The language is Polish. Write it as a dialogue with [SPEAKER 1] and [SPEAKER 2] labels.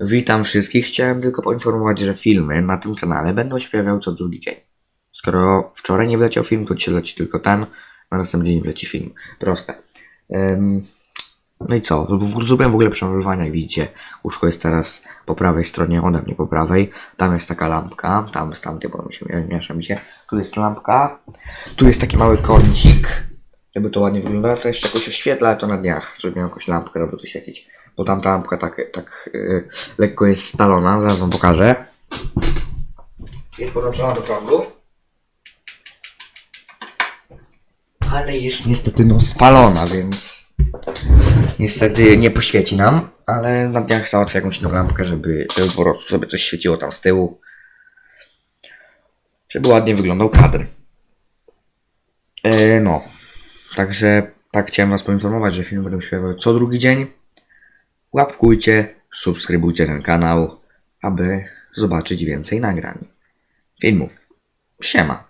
[SPEAKER 1] Witam wszystkich. Chciałem tylko poinformować, że filmy na tym kanale będą się pojawiały co drugi dzień. Skoro wczoraj nie wleciał film, to dzisiaj leci tylko ten, na następny dzień wleci film. Proste. Ym, no i co? Zrobiłem w ogóle przemalowanie, jak widzicie. Łóżko jest teraz po prawej stronie, ode mnie po prawej. Tam jest taka lampka, tam z tamtej, bo mi się miesza mi się. Tu jest lampka. Tu jest taki mały kącik. Jakby to ładnie wyglądało, to jeszcze jakoś oświetla, ale to na dniach, żeby miał jakąś lampkę, żeby tu świecić. Bo tam ta lampka tak, tak yy, lekko jest spalona, zaraz wam pokażę. Jest podłączona do prądu. Ale jest niestety no spalona, więc niestety nie poświeci nam, ale na dniach załatwię jakąś inną lampkę, żeby, żeby po prostu sobie coś świeciło tam z tyłu. Żeby ładnie wyglądał kadr. E, no, także tak chciałem was poinformować, że filmy będą się pojawiały co drugi dzień. Łapkujcie, subskrybujcie ten kanał, aby zobaczyć więcej nagrań. Filmów. Siema.